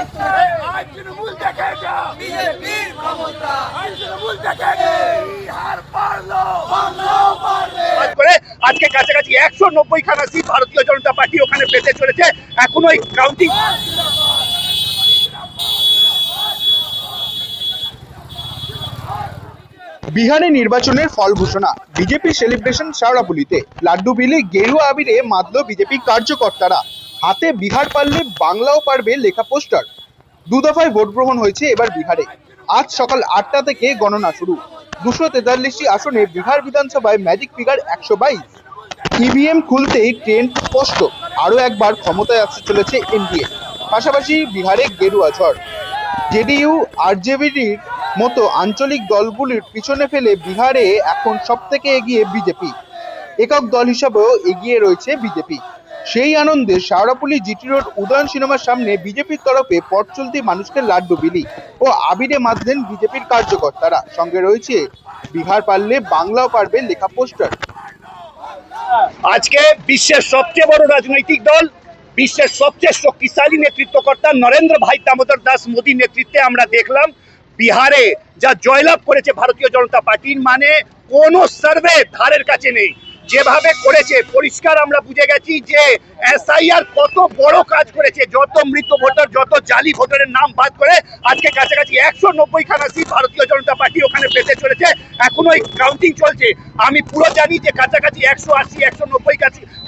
আজ তৃণমূল দেখে বিজেপির ক্ষমতা। আজ তৃণমূল দেখে যা। পারল। বাংলাও আজকে কাছাকাছি একশো নব্বই খানা সিট ভারতীয় জনতা পার্টি ওখানে পেতে চলেছে। এখনও এই কাউন্টিং বিহারে নির্বাচনের ফল ঘোষণা। BJP celebration শাওড়াপুলিতে। লাড্ডু বিলি গেরুয়া আবিরে মাতল বিজেপি কার্যকর্তারা। হাতে বিহার পারলে বাংলাও পারবে লেখা পোস্টার। দু দফায় ভোট গ্রহণ হয়েছে এবার বিহারে। আজ সকাল আটটা থেকে গণনা শুরু। দুশো তেতাল্লিশটি আসনে বিহার বিধানসভায় ম্যাজিক ফিগার একশো বাইশ। ইভিএম খুলতেই ট্রেন্ড স্পষ্ট। আরও একবার ক্ষমতায় আসতে চলেছে এনডিএ পাশাপাশি বিহারে গেরুয়া ঝড়। জেডিইউ আরজেডির মতো আঞ্চলিক দলগুলির পিছনে ফেলে বিহারে এখন সব থেকে এগিয়ে বিজেপি। একক দল হিসাবেও এগিয়ে রয়েছে বিজেপি। সেই আনন্দে শাওড়াপুলি জিটি রোড উদয়ন সিনেমার সামনে বিজেপির তরফে পথ চলতি মানুষকে লাড্ডু বিলি ও আবিরে মাতলেন বিজেপির কার্যকর্তারা। সঙ্গে রয়েছে বিহার পারলে বাংলাও পারবে লেখা পোস্টার। আজকে বিশ্বের সবচেয়ে বড় রাজনৈতিক দল, বিশ্বের সবচেয়ে শক্তিশালী নেতৃত্বকর্তা নরেন্দ্র ভাই দামোদর দাস মোদীর নেতৃত্বে আমরা দেখলাম বিহারে যা জয়লাভ করেছে ভারতীয় জনতা পার্টির মানে কোনো সার্ভে ধারের কাছে নেই। যেভাবে করেছে পরিষ্কার আমরা বুঝে গেছি যে এসআইআর কত বড় কাজ করেছে, যত মৃত ভোটার, যত জালি ভোটারের নাম বাদ করে আজকে কাছাকাছি একশো নব্বই খানা সিট ভারতীয় জনতা পার্টি ওখানে পেতে চলেছে। এখনও এই কাউন্টিং চলছে। আমি পুরো জানি যে কাছাকাছি একশো আশি, একশো নব্বই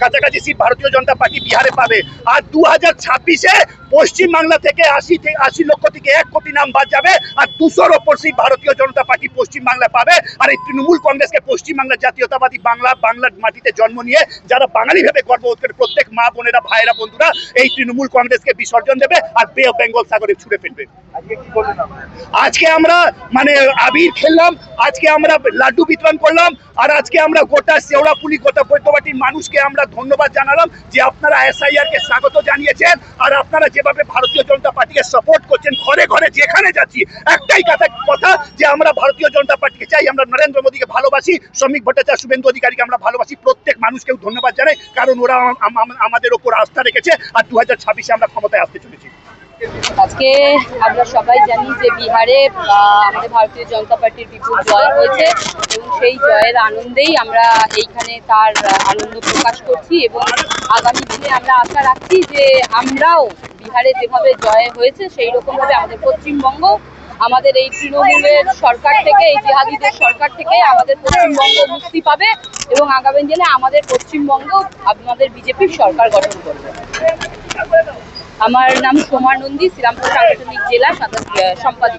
কাছাকাছি সিট ভারতীয় জনতা পার্টি বিহারে পাবে। আর দু হাজার ছাব্বিশে পশ্চিমবাংলা থেকে আশি থেকে আশি লক্ষ থেকে এক কোটি নাম বাদ যাবে আর দুশোর ওপর সিট ভারতীয় জনতা পার্টি পশ্চিমবাংলা পাবে। আর এই তৃণমূল কংগ্রেসকে পশ্চিমবাংলার জাতীয়তাবাদী বাংলা, বাংলার মাটিতে জন্ম নিয়ে যারা বাঙালি ভেবে করে প্রত্যেক মা বোনেরা ভাইয়েরা বন্ধুরা এই তৃণমূল কংগ্রেসকে বিসর্জন দেবে আর বে অফ বেঙ্গল সাগরে ছুড়ে ফেলবে। আজকে আমরা মানে আবির খেললাম আজকে আমরা লাড্ডু বিতরণ করলাম আর আজকে আমরা গোটা শেওড়াপুলি গোটা বৈদ্যবাটির মানুষকে আমরা ধন্যবাদ জানালাম যে আপনারা এসআইআর কে স্বাগত জানিয়েছেন আর আপনারা যেভাবে ভারতীয় জনতা পার্টিকে সাপোর্ট করছেন ঘরে ঘরে যেখানে যাচ্ছি একটাই কথা কথা যে আমরা ভারতীয় জনতা পার্টিকে চাই আমরা নরেন্দ্র মোদীকে ভালোবাসি শ্রমিক ভট্টাচার্য শুভেন্দু অধিকারীকে আমরা ভালোবাসি প্রত্যেক মানুষকেও ধন্যবাদ জানাই কারণ ওরা আমাদের ওপর আস্থা রেখেছে আর দু হাজার ছাব্বিশে আমরা ক্ষমতায় আসতে চলেছি। আজকে আমরা সবাই জানি যে বিহারে আমাদের ভারতীয় জনতা পার্টির বিপুল জয় হয়েছে এবং সেই জয়ের আনন্দেই আমরা এইখানে তার আনন্দ প্রকাশ করছি এবং আগামী দিনে আমরা আশা রাখছি যে আমরাও বিহারে যেভাবে জয় হয়েছে সেই রকমভাবে আমাদের পশ্চিমবঙ্গ আমাদের এই তৃণমূলের সরকার থেকে, এই জেহাদিদের সরকার থেকে আমাদের পশ্চিমবঙ্গ মুক্তি পাবে এবং আগামী দিনে আমাদের পশ্চিমবঙ্গ আমাদের বিজেপির সরকার গঠন করবে। আমার নাম সোমা নন্দী, শ্রীরামপুর সাংগঠনিক জেলা সম্পাদক সম্পাদিকা।